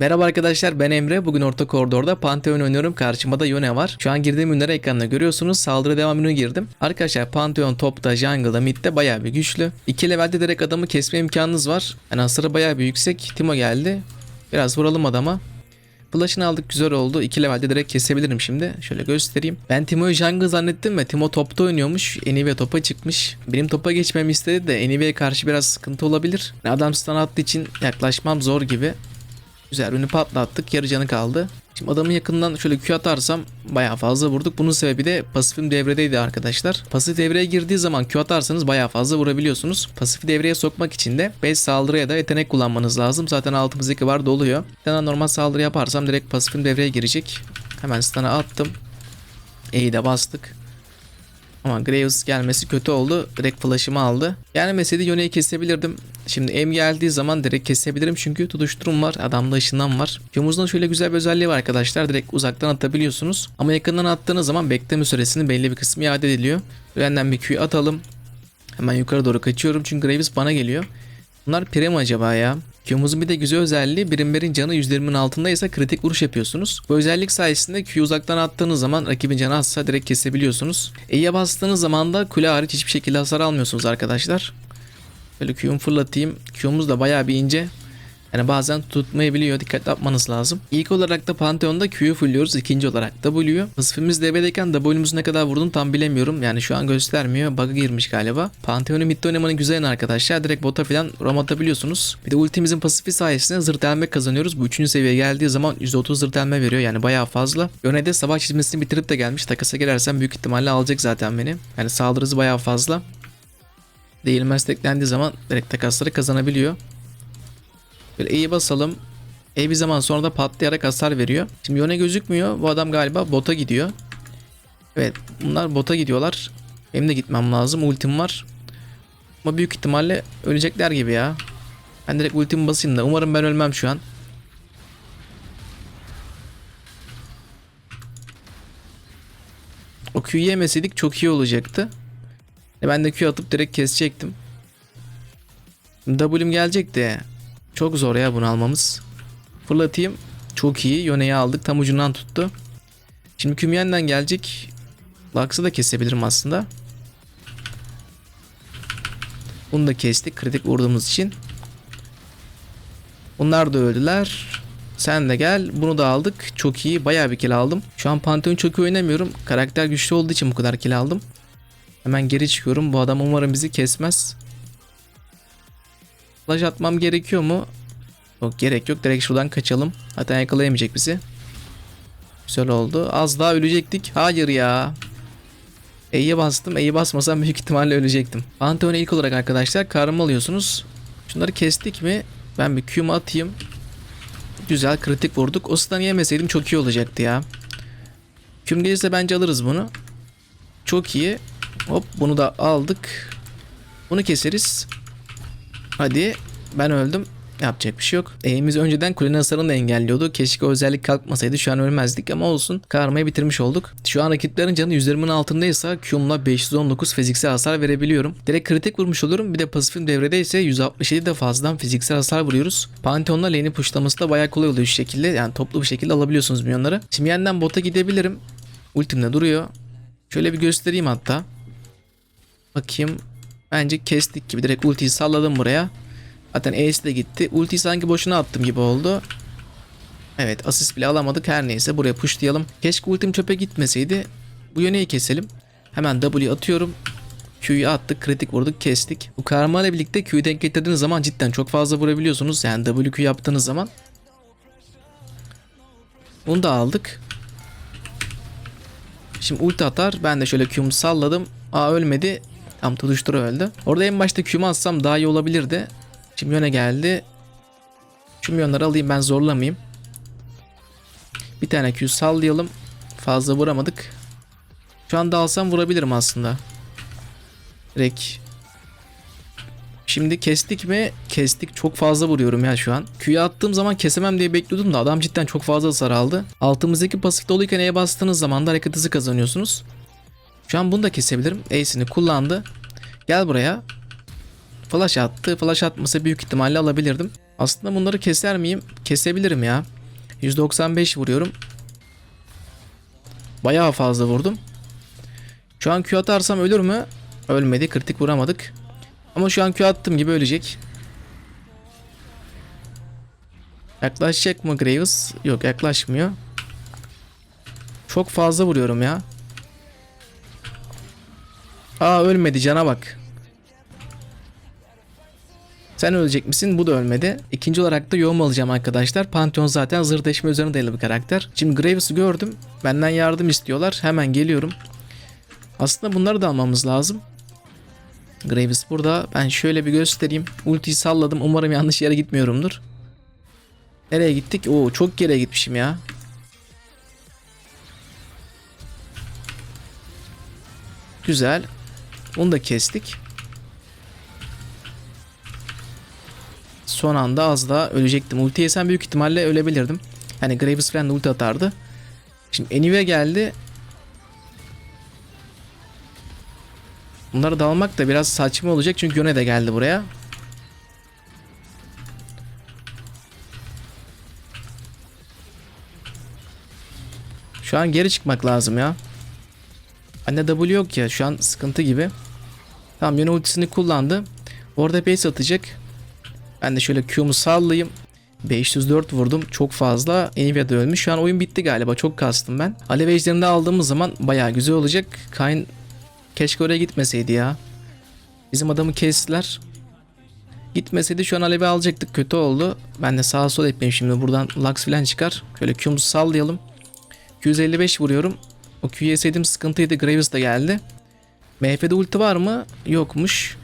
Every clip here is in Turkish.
Merhaba arkadaşlar ben Emre. Bugün orta koridorda Pantheon oynuyorum. Karşıma da Yone var. Şu an girdiğim ünleri ekranda görüyorsunuz. Saldırı devamını girdim. Arkadaşlar Pantheon topta, jungle'da, midde bayağı bir güçlü. 2 levelde direkt adamı kesme imkanınız var. Yani hasarı bayağı bir yüksek. Timo geldi. Biraz vuralım adama. Flash'ını aldık güzel oldu. 2 levelde direkt kesebilirim şimdi. Şöyle göstereyim. Ben Timo'yu jungle zannettim ve Timo topta oynuyormuş. Enivia topa çıkmış. Benim topa geçmemi istedi de Enivia'ya karşı biraz sıkıntı olabilir. Adam stun attığı için yaklaşmam zor gibi. Güzel ürünü patlattık. Yarı canı kaldı. Şimdi adamın yakından şöyle Q atarsam bayağı fazla vurduk. Bunun sebebi de pasifim devredeydi arkadaşlar. Pasif devreye girdiği zaman Q atarsanız bayağı fazla vurabiliyorsunuz. Pasifi devreye sokmak için de 5 saldırı ya da yetenek kullanmanız lazım. Zaten altımızdaki var doluyor. Bir normal saldırı yaparsam direkt pasifim devreye girecek. Hemen stun'a attım. E'yi de bastık. Ama Graves gelmesi kötü oldu. Direkt flash'ımı aldı. Gelmeseydi Yone'yi kesebilirdim. Şimdi M geldiği zaman direkt kesebilirim çünkü tutuşturum var. Adamda ışınlan var. Q'muzun şöyle güzel bir özelliği var arkadaşlar. Direkt uzaktan atabiliyorsunuz. Ama yakından attığınız zaman bekleme süresinin belli bir kısmı iade ediliyor. Öğrenden bir Q atalım. Hemen yukarı doğru kaçıyorum çünkü Graves bana geliyor. Bunlar pire acaba ya? Q'muzun bir de güzel özelliği birimlerin canı %20'nin altındaysa kritik vuruş yapıyorsunuz. Bu özellik sayesinde Q uzaktan attığınız zaman rakibin canı azsa direkt kesebiliyorsunuz. E'ye bastığınız zaman da kule hariç hiçbir şekilde hasar almıyorsunuz arkadaşlar. Böyle Q'mu fırlatayım. Q'muz da bayağı bir ince. Yani bazen tutmayabiliyor. Dikkatli yapmanız lazım. İlk olarak da Pantheon'da Q'yu fulluyoruz. İkinci olarak W'yu. Pasifimiz DB'deyken W'muzun ne kadar vurduğunu tam bilemiyorum. Yani şu an göstermiyor. Bug'a girmiş galiba. Pantheon'u midde oynamanın güzel arkadaşlar. Direkt bota falan rom atabiliyorsunuz. Bir de ultimizin pasifi sayesinde zırh delme kazanıyoruz. Bu üçüncü seviyeye geldiği zaman %30 zırh delme veriyor. Yani bayağı fazla. Yöne de savaş çizmesini bitirip de gelmiş. Takasa girersem büyük ihtimalle alacak zaten beni. Yani saldırısı bayağı fazla. Değilmez teklendiği zaman direkt takasları kazanabiliyor. Böyle E'yi basalım. E bir zaman sonra da patlayarak hasar veriyor. Şimdi Yone gözükmüyor. Bu adam galiba bota gidiyor. Evet bunlar bota gidiyorlar. Benim de gitmem lazım. Ultim var. Ama büyük ihtimalle ölecekler gibi ya. Ben direkt ultimi basayım da. Umarım ben ölmem şu an. O Q'yu yemeseydik çok iyi olacaktı. E Ben de Q atıp direkt kesecektim. W'm gelecek de çok zor ya bunu almamız. Fırlatayım. Çok iyi. Yone'yi aldık. Tam ucundan tuttu. Şimdi Kümyen'den gelecek. Lux'ı da kesebilirim aslında. Bunu da kestik. Kritik vurduğumuz için. Bunlar da öldüler. Sen de gel. Bunu da aldık. Çok iyi. Bayağı bir kill aldım. Şu an Pantheon çok iyi oynamıyorum. Karakter güçlü olduğu için bu kadar kill aldım. Hemen geri çıkıyorum. Bu adam umarım bizi kesmez. Flash atmam gerekiyor mu? Yok gerek yok. Direkt şuradan kaçalım. Zaten yakalayamayacak bizi. Güzel oldu. Az daha ölecektik. Hayır ya. E'ye bastım. E'yi basmasam büyük ihtimalle ölecektim. Pantheon'a ilk olarak arkadaşlar karımı alıyorsunuz. Şunları kestik mi? Ben bir Q'mu atayım. Güzel kritik vurduk. O stun'ı yemeseydim çok iyi olacaktı ya. Q'm gelirse bence alırız bunu. Çok iyi. Hop bunu da aldık. Bunu keseriz. Hadi ben öldüm. Yapacak bir şey yok. Eğimiz önceden kulenin hasarını da engelliyordu. Keşke o özellik kalkmasaydı şu an ölmezdik ama olsun. Karmayı bitirmiş olduk. Şu an rakiplerin canı 120'nin altındaysa Q'umla 519 fiziksel hasar verebiliyorum. Direkt kritik vurmuş olurum. Bir de pasifim devredeyse 167 de fazladan fiziksel hasar vuruyoruz. Pantheon'la lane'i pushlaması da bayağı kolay oluyor şu şekilde. Yani toplu bir şekilde alabiliyorsunuz milyonları. Şimdi yeniden bota gidebilirim. Ultimde duruyor. Şöyle bir göstereyim hatta. Bakayım. Bence kestik gibi. Direkt ultiyi salladım buraya. Zaten Ace de gitti. Ultiyi sanki boşuna attım gibi oldu. Evet asist bile alamadık. Her neyse buraya pushlayalım. Keşke ultim çöpe gitmeseydi. Bu yöneyi keselim. Hemen W atıyorum. Q'yu attık. Kritik vurduk. Kestik. Bu karma ile birlikte Q'yu denk getirdiğiniz zaman cidden çok fazla vurabiliyorsunuz. Yani WQ yaptığınız zaman. Bunu da aldık. Şimdi ulti atar. Ben de şöyle Q'mu salladım. Aa ölmedi. Tam tutuştura öldü. Orada en başta Q'mu atsam daha iyi olabilirdi. Şimdi yöne geldi. Şu milyonları alayım ben zorlamayayım. Bir tane Q sallayalım. Fazla vuramadık. Şu anda alsam vurabilirim aslında. Direkt. Şimdi kestik mi? Kestik. Çok fazla vuruyorum ya şu an. Q'yu attığım zaman kesemem diye bekliyordum da adam cidden çok fazla hasar aldı. Altımızdaki pasif doluyken E'ye bastığınız zaman da hareket hızı kazanıyorsunuz. Şu an bunu da kesebilirim. Ace'ini kullandı. Gel buraya. Flash attı. Flash atmasa büyük ihtimalle alabilirdim. Aslında bunları keser miyim? Kesebilirim ya. 195 vuruyorum. Bayağı fazla vurdum. Şu an Q atarsam ölür mü? Ölmedi. Kritik vuramadık. Ama şu an Q attığım gibi ölecek. Yaklaşacak mı Graves? Yok yaklaşmıyor. Çok fazla vuruyorum ya. Aa ölmedi cana bak. Sen ölecek misin? Bu da ölmedi. İkinci olarak da yoğum alacağım arkadaşlar. Pantheon zaten zırh deşme üzerine dayalı bir karakter. Şimdi Graves'ı gördüm. Benden yardım istiyorlar. Hemen geliyorum. Aslında bunları da almamız lazım. Graves burada. Ben şöyle bir göstereyim. Ultiyi salladım. Umarım yanlış yere gitmiyorumdur. Nereye gittik? Oo çok geriye gitmişim ya. Güzel. Bunu da kestik. Son anda az daha ölecektim. Ulti yesem büyük ihtimalle ölebilirdim. Hani Graves falan da ulti atardı. Şimdi Enive geldi. Bunları dalmak da biraz saçma olacak çünkü Yone de geldi buraya. Şu an geri çıkmak lazım ya. Anne W yok ya şu an sıkıntı gibi. Tamam Yone ultisini kullandı. Orada base atacak. Ben de şöyle Q'mu sallayayım. 504 vurdum. Çok fazla. Nvidia da ölmüş. Şu an oyun bitti galiba. Çok kastım ben. Alev ejderini de aldığımız zaman bayağı güzel olacak. Kayn keşke oraya gitmeseydi ya. Bizim adamı kestiler. Gitmeseydi şu an alevi alacaktık. Kötü oldu. Ben de sağa sola etmeyeyim şimdi. Buradan Lux falan çıkar. Şöyle Q'muzu sallayalım. 255 vuruyorum. O Q'yu yeseydim sıkıntıydı. Graves de geldi. MF'de ulti var mı? Yokmuş.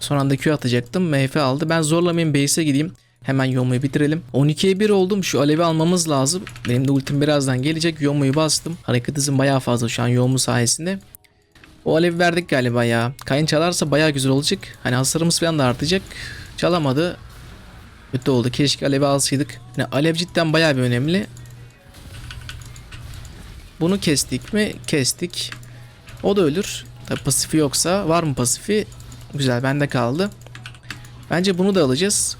Son anda Q atacaktım. MF aldı. Ben zorlamayayım base'e gideyim. Hemen Yomu'yu bitirelim. 12'ye 1 oldum. Şu alevi almamız lazım. Benim de ultim birazdan gelecek. Yomu'yu bastım. Hareket hızım bayağı fazla şu an Yomu sayesinde. O alevi verdik galiba ya. Kayın çalarsa bayağı güzel olacak. Hani hasarımız falan da artacak. Çalamadı. Kötü oldu. Keşke alevi alsaydık. Yani alev cidden bayağı bir önemli. Bunu kestik mi? Kestik. O da ölür. Tabi pasifi yoksa. Var mı pasifi? Güzel bende kaldı. Bence bunu da alacağız.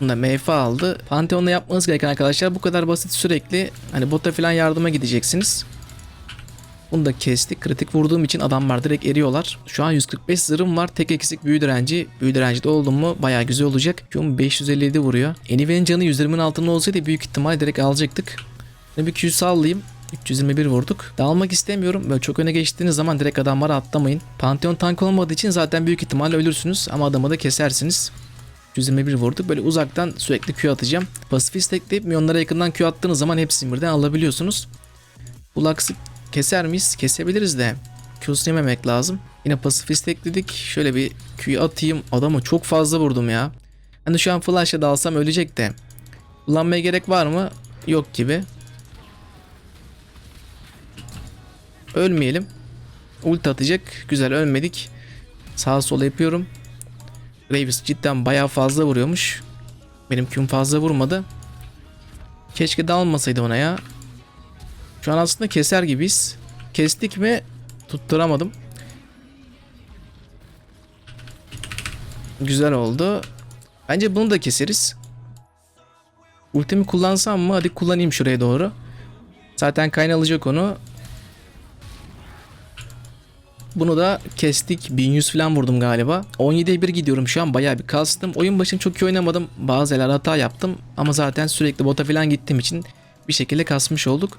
Bunda MF aldı. Pantheon'da yapmanız gereken arkadaşlar bu kadar basit sürekli hani bota falan yardıma gideceksiniz. Bunu da kestik. Kritik vurduğum için adamlar direkt eriyorlar. Şu an 145 zırhım var. Tek eksik büyü direnci. Büyü direnci de oldum mu baya güzel olacak. Şu 557 vuruyor. Enive'nin canı 120'nin altında olsaydı büyük ihtimal direkt alacaktık. Şimdi bir Q sallayayım. 321 vurduk. Dağılmak istemiyorum. Böyle çok öne geçtiğiniz zaman direkt adamlara atlamayın. Pantheon tank olmadığı için zaten büyük ihtimalle ölürsünüz ama adamı da kesersiniz. 121 vurduk. Böyle uzaktan sürekli Q atacağım. Pasifi stackleyip milyonlara yakından Q attığınız zaman hepsini birden alabiliyorsunuz. Bu Lux'ı keser miyiz? Kesebiliriz de. Q'sunu yememek lazım. Yine pasifi stackledik. Şöyle bir Q'yu atayım. Adamı çok fazla vurdum ya. Hani şu an flash'a dalsam ölecek de. Kullanmaya gerek var mı? Yok gibi. Ölmeyelim. Ult atacak. Güzel ölmedik. Sağa sola yapıyorum. Graves cidden bayağı fazla vuruyormuş. Benim Q'm fazla vurmadı. Keşke dalmasaydı ona ya. Şu an aslında keser gibiyiz. Kestik mi tutturamadım. Güzel oldu. Bence bunu da keseriz. Ultimi kullansam mı? Hadi kullanayım şuraya doğru. Zaten kaynalacak onu. Bunu da kestik. 1100 falan vurdum galiba. 17'ye 1 gidiyorum şu an. Bayağı bir kastım. Oyun başım çok iyi oynamadım. Bazı yerler hata yaptım. Ama zaten sürekli bota falan gittiğim için bir şekilde kasmış olduk.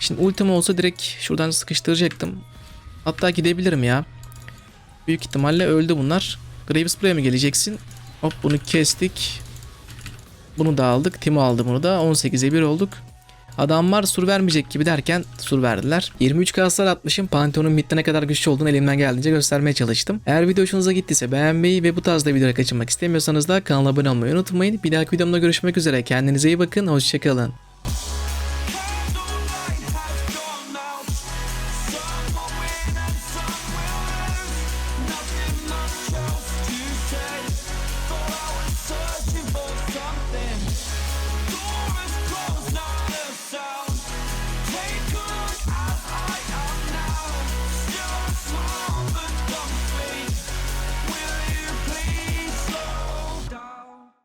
Şimdi ultim olsa direkt şuradan sıkıştıracaktım. Hatta gidebilirim ya. Büyük ihtimalle öldü bunlar. Graves buraya mı geleceksin? Hop bunu kestik. Bunu da aldık. Timo aldı bunu da. 18'e 1 olduk. Adamlar sur vermeyecek gibi derken sur verdiler. 23 kaslar atmışım. Pantheon'un midde ne kadar güçlü olduğunu elimden geldiğince göstermeye çalıştım. Eğer video hoşunuza gittiyse beğenmeyi ve bu tarzda videoları kaçırmak istemiyorsanız da kanala abone olmayı unutmayın. Bir dahaki videomda görüşmek üzere. Kendinize iyi bakın. Hoşçakalın.